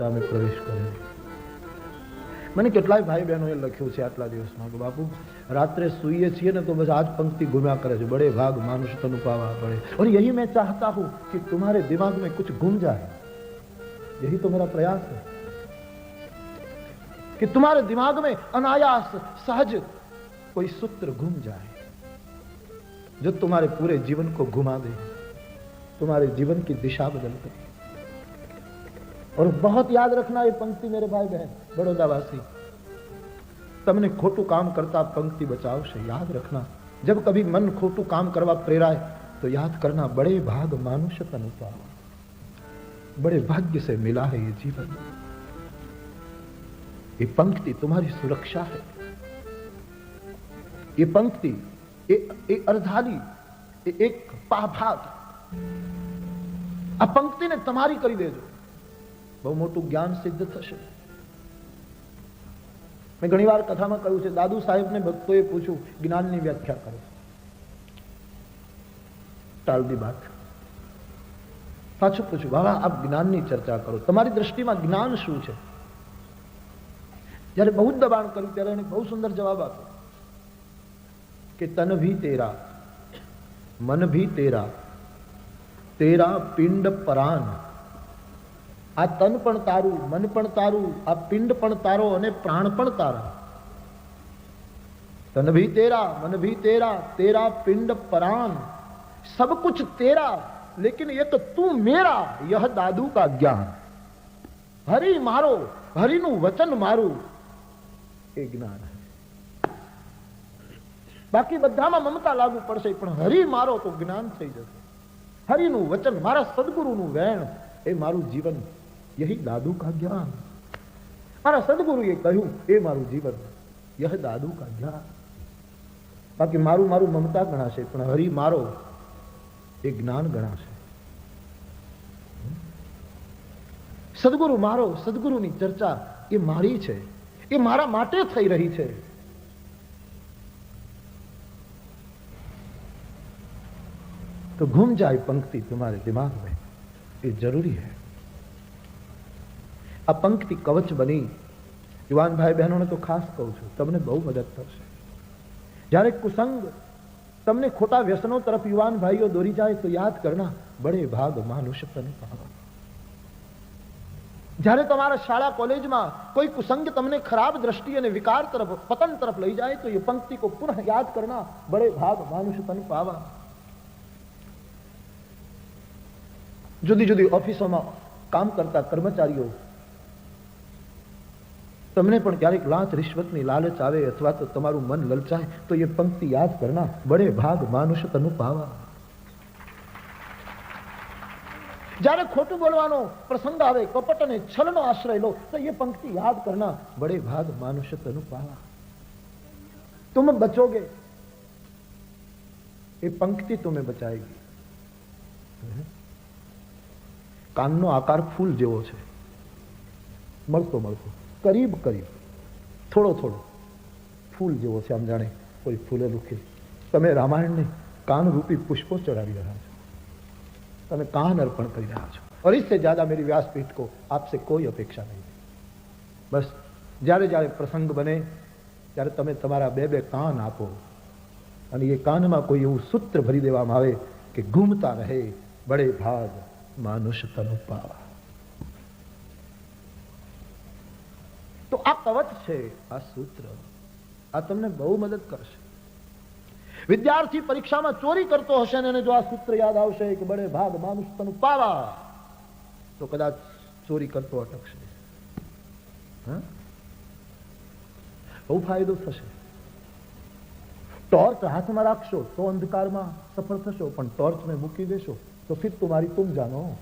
અમે પ્રવેશ કર્યો મને કેટલાય ભાઈ બહેનોએ લખ્યું છે આટલા દિવસમાં કે બાપુ રાત્રે સૂઈએ છીએ ને તો બસ આજ पंक्ति घुमा करे છે बड़े भाग मानुष तनु पावा बड़े और यही मैं चाहता हूं कि तुम्हारे दिमाग में कुछ घूम जाए यही तो मेरा प्रयास है कि तुम्हारे दिमाग में अनायास सहज कोई सूत्र घूम जाए जो तुम्हारे पूरे जीवन को घुमा दे तुम्हारे जीवन की दिशा बदल दे और बहुत याद रखना ये पंक्ति मेरे भाई बहन बड़ौदावासी તમને ખોટું કામ કરતા પંક્તિ બચાવશે યાદ રખના જબ કભી મન ખોટું કામ કરવા પ્રેરાય तो याद करना बड़े भाग मानुष तन पावा बड़े भाग्य से मिला है ये जीवन ये पंक्ति तुम्हारी सुरक्षा है ये पंक्ति ये, ये अर्धाली ये एक પાભાગ આ પંક્તિને તમારી કરી દેજો બહુ મોટું જ્ઞાન સિદ્ધ થશે. મેં ઘણીવાર કથામાં કહ્યું છે, દાદુ સાહેબને ભક્તોએ પૂછ્યું, જ્ઞાનની વ્યાખ્યા કરો. ટાળદી બાત પાછું પૂછ્યું, બાબા, આપ જ્ઞાનની ચર્ચા કરો. તમારી દ્રષ્ટિમાં જ્ઞાન શું છે? જ્યારે બહુ દબાણ કર્યું, ત્યારે એને બહુ સુંદર જવાબ આપ્યો, કે તન ભી તેરા, મન ભી તેરા તેરા પિંડ પરાન આ તન પણ તારું, મન પણ તારું, આ પિંડ પણ તારો અને પ્રાણ પણ તારા. તન ભી તેરા, મન ભી તેરા તેરા પિંડ પરાણ. સબ કુછ તેરા, લેકિન એક તું મેરા, યહ દાદુ કા જ્ઞાન. હરી મારો, હરીનું વચન મારું. એ જ્ઞાન બાકી બધામાં મમતા લાગુ પડશે, પણ હરી મારો તો જ્ઞાન થઈ જશે. હરિનું વચન, મારા સદગુરુનું વેણ, એ મારું જીવન યહી દાદુ કા જ્ઞાન મારા સદગુરુએ કહ્યું એ મારું જીવન યહ દાદુ કા જ્ઞાન બાકી મારું મારું મમતા ગણાશે પણ હરિ મારો એ જ્ઞાન ગણાશે સદગુરુ મારો સદગુરુની ચર્ચા એ મારી છે એ મારા માટે થઈ રહી છે तो घूम जाए पंक्ति तुम्हारे दिमाग में ये जरूरी है આ પંક્તિ કવચ બની. યુવાન ભાઈ બહેનોને તો ખાસ કહું છું, તમને બહુ મદદ થશે જ્યારે કુસંગ તમને ખોટા વ્યસનો તરફ યુવાન ભાઈઓ દોરી જાય તો યાદ કરના બડે ભાગ માનુષ જ્યારે તમારા શાળા કોલેજમાં કોઈ કુસંગ તમને ખરાબ દ્રષ્ટિ અને વિકાર તરફ, પતન તરફ લઈ જાય તો એ પંક્તિ કો પુનઃ યાદ કરના બડે ભાગ માનુષ પાવા. જુદી જુદી ઓફિસોમાં કામ કરતા કર્મચારીઓ તમને પણ ક્યારેક લાંચ રિશ્વતની લાલચ આવે અથવા તો તમારું મન લલચાય, તો એ પંક્તિ યાદ કરના. બડે ભાગ માનુષ તનુ પાવા જ્યારે ખોટું બોલવાનો પ્રસંગ આવે, કપટ અને છલનો આશ્રય લો, તો એ પંક્તિ યાદ કરના. બડે ભાગ માનુષ તનુ પાવા તુમ બચોગે. એ પંક્તિ તુમે બચાવેગી કાનનો આકાર ફૂલ જેવો છે. મળતો મળતો. કરીબ કરીબ થોડો થોડો ફૂલ જેવો છે આમ જાણે કોઈ ફૂલેલું ખીલ તમે રામાયણને કાન રૂપી પુષ્પો ચડાવી રહ્યા છો તમે કાન અર્પણ કરી રહ્યા છો और इससे ज्यादा मेरी व्यासपीठ को आपसे कोई अपेक्षा नहीं બસ જ્યારે જ્યારે પ્રસંગ બને ત્યારે તમે તમારા બે બે કાન આપો અને એ કાનમાં કોઈ એવું સૂત્ર ભરી દેવામાં આવે કે ઘૂમતા રહે બડે ભાગ માનુષ તનુ પાવા તો આ કવચ છે, આ સૂત્ર. આ તમને બહુ મદદ કરશે. વિદ્યાર્થી પરીક્ષામાં ચોરી કરતો હશે ને જો આ સૂત્ર યાદ આવશે કે બડે ભાગ માનુષ તનુ પાવા, તો કદાચ ચોરી કરતો અટકશે. હા? બહુ ફાયદો થશે. ટોર્ચ હાથમાં રાખશો તો અંધકારમાં સફળ થશો, પણ ટોર્ચને મૂકી દેશો તો ફિર તમારી તુમ જાનો